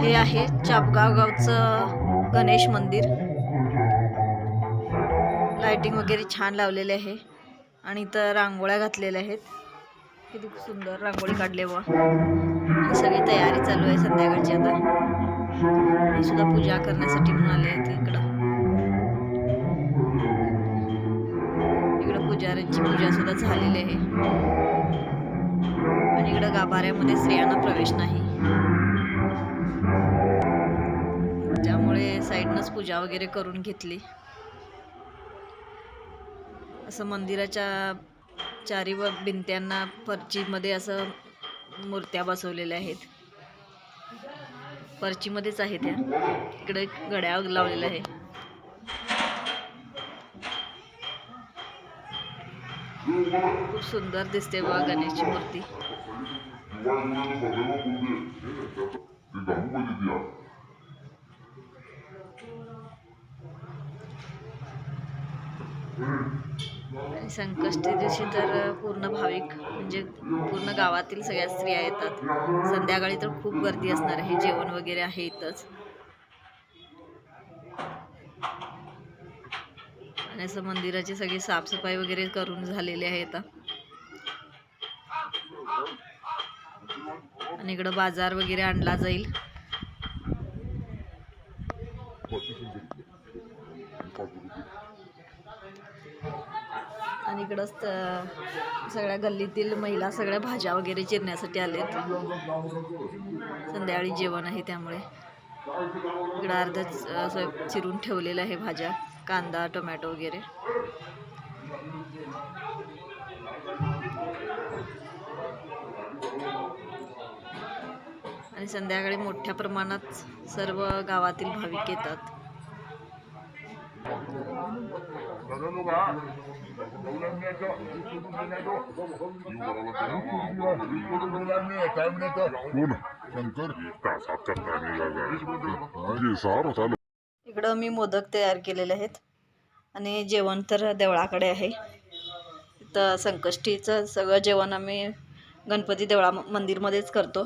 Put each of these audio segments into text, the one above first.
हे आहे चापगाव गावचं गणेश मंदिर. लाइटिंग वगैरे छान लावलेले आहे. आणि इथं रांगोळ्या घातलेल्या आहेत. किती सुंदर रांगोळी काढले व सगळी तयारी चालू आहे संध्याकाळची आता. हे सुद्धा पूजा करण्यासाठी म्हणून आले आहेत इकडं. इकडं पुजाऱ्यांची पूजा सुद्धा झालेली आहे. आणि इकडं गाभाऱ्यामध्ये स्त्रियांना प्रवेश नाही. त्यामुळे साईडनंच पूजा वगैरे करून घेतली. असं मंदिराच्या चारी व भिंत्यांना पर्चीमध्ये असं मूर्त्या बसवलेल्या आहेत. पर्चीमध्येच आहे त्या इकडे घड्या घड्याळ लावलेलं आहे. खूप सुंदर दिसते बा गणेशची मूर्ती. संकष्टी दिवशी तर पूर्ण भाविक म्हणजे पूर्ण गावातील सगळ्या स्त्रिया येतात. संध्याकाळी तर खूप गर्दी असणार आहे. जेवण वगैरे आहे इथंच. आणि असं मंदिराची सगळी साफसफाई वगैरे करून झालेली आहे आता आणि इकडं बाजार वगैरे आणला जाईल. आणि इकडंच सगळ्या गल्लीतील महिला सगळ्या भाज्या वगैरे चिरण्यासाठी आलेत. संध्याकाळी जेवण आहे त्यामुळे. इकडं अर्धच असं चिरून ठेवलेलं आहे भाज्या कांदा टोमॅटो वगैरे. आणि संध्याकाळी मोठ्या प्रमाणात सर्व गावातील भाविक येतात. सारं चालू. इकडं मी मोदक तयार केलेले आहेत. आणि जेवण तर देवळाकडे आहे. तर संकष्टीचं सगळं जेवण आम्ही गणपती देवळा मंदिरमध्येच करतो.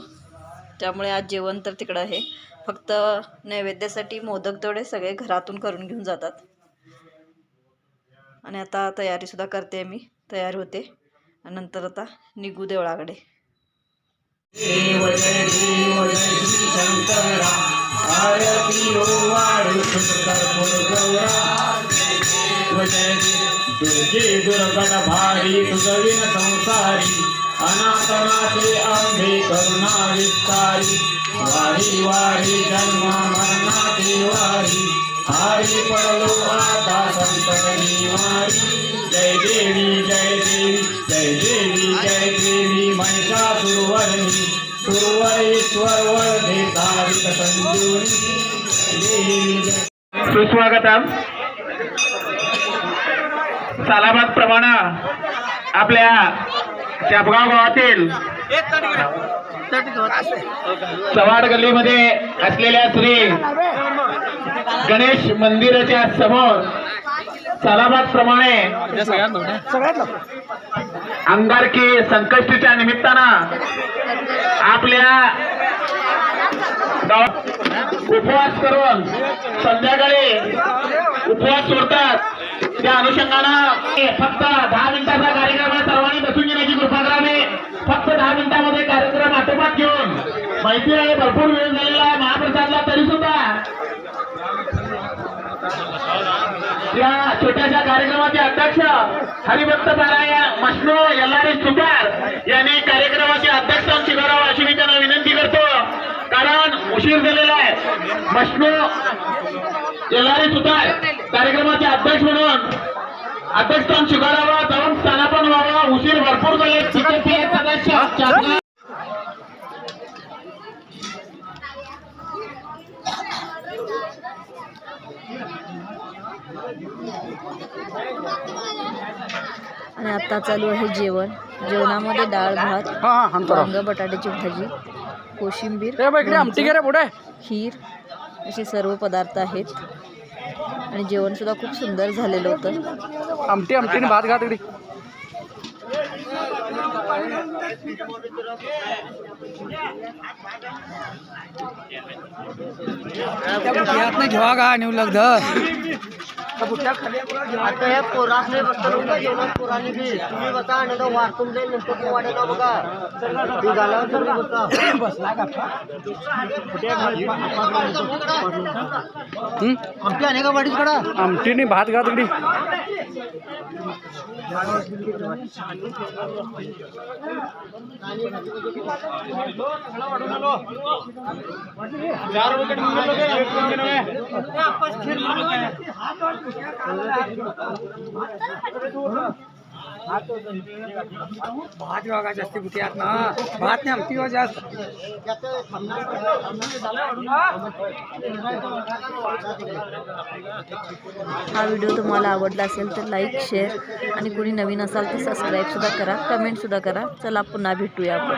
त्यामुळे आज जेवण तर तिकडं आहे. फक्त नैवेद्यासाठी मोदक तेवढे सगळे घरातून करून घेऊन जातात. आणि आता तयारीसुद्धा करते मी. तयार होते. आणि नंतर आता निघू देवळाकडे. देव दुर्गण भारी तुझविन संसारी अनाथनाथे आंबे करुणा विस्तारी वारी वारी जन्म मरणाचे वारी हारी पडलो आता संतकरी वारी जय देवी जय देवी जय देवी जय देवी महिषासुरवर्णी सुरवरेश्वर वरदे तारिक संजीवनी देवी जय सुस्वागतम. सालाबाद प्रमाणा आपल्या चापगाव गावातील चव्हाड गल्लीमध्ये असलेल्या श्री गणेश मंदिराच्या समोर सलाबाद प्रमाणे अंगारकी संकष्टीच्या निमित्तानं आपल्या उपवास करून संध्याकाळी उपवास सोडतात. त्या अनुषंगानं फक्त दहा मिनिटाचा कार्यक्रम सर्वांनी बसून घेण्याची कृपा करावी फक्त दहा मिनिटामध्ये कार्यक्रम आटोपात घेऊन माहिती आहे भरपूर वेळ झालेला आहे महाप्रसादला तरी सुद्धा. या छोट्याशा कार्यक्रमाचे अध्यक्ष हरिभक्त पारायण मशनो यल्लारी सुतार यांनी कार्यक्रमाचे अध्यक्ष स्वीकारावं अशी मी त्यांना विनंती करतो. कारण उशीर झालेला आहे. मशनो यल्लारी सुतार कार्यक्रमाचे अध्यक्ष म्हणून अध्यक्ष शिकारावा जाऊन स्थानापन व्हावा. उशीर भरपूर झाले. आणि आता चालू आहे जेवण. जेवणामध्ये डाळ भात वांग बटाट्याची भाजी कोशिंबीर खीर असे सर्व पदार्थ आहेत. आणि जेवण सुद्धा खूप सुंदर झालेलं होतं. आमटी आमटीने भात घात इकडे घेवा का नेऊ लगद आता पोरासने बसतं नव्हतं जेवणात पोरांनी बी तुम्ही बसा आणि तो वारतून जाईल नंतर ते वाढेल ना बघा. ती झाल्यावर सगळी बसा. आमची अनेका वाडीच कडा. आमटीने भात घातली भात बघा जास्ती कुठे ना. भात नाही आमटी बघा जास्त. हा व्हिडिओ तुम्हाला आवडला असेल तर लाईक शेअर आणि कोणी नवीन असाल तर सबस्क्राईबसुद्धा करा कमेंटसुद्धा करा. चला पुन्हा भेटूया आपण.